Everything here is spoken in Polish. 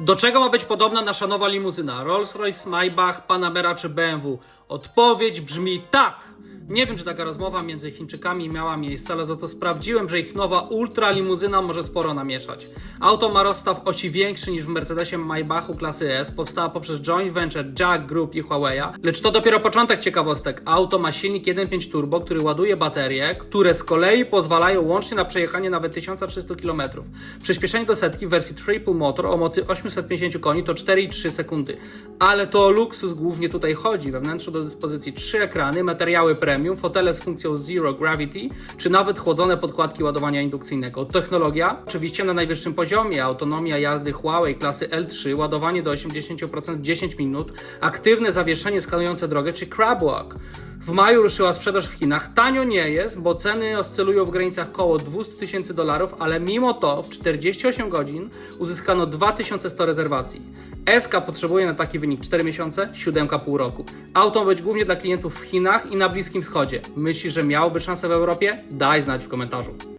Do czego ma być podobna nasza nowa limuzyna? Rolls-Royce, Maybach, Panamera czy BMW? Odpowiedź brzmi tak! Nie wiem, czy taka rozmowa między Chińczykami miała miejsce, ale za to sprawdziłem, że ich nowa ultra limuzyna może sporo namieszać. Auto ma rozstaw osi większy niż w Mercedesie Maybachu klasy S, powstała poprzez joint venture Jack Group i Huawei'a, lecz to dopiero początek ciekawostek. Auto ma silnik 1.5 turbo, który ładuje baterie, które z kolei pozwalają łącznie na przejechanie nawet 1300 km. Przyspieszenie do setki w wersji Triple Motor o mocy 850 koni to 4,3 sekundy. Ale to o luksus głównie tutaj chodzi. We wnętrzu do dyspozycji trzy ekrany, materiały premium, fotele z funkcją Zero Gravity, czy nawet chłodzone podkładki ładowania indukcyjnego. Technologia oczywiście na najwyższym poziomie, autonomia jazdy Huawei klasy L3, ładowanie do 80% w 10 minut, aktywne zawieszenie skanujące drogę, czy Crab Walk. W maju ruszyła sprzedaż w Chinach. Tanio nie jest, bo ceny oscylują w granicach koło 200 tysięcy dolarów, ale mimo to w 48 godzin uzyskano 2100 rezerwacji. SK potrzebuje na taki wynik 4 miesiące, 7 pół roku. Auto być głównie dla klientów w Chinach i na Bliskim Wschodzie. Myślisz, że miałoby szansę w Europie? Daj znać w komentarzu.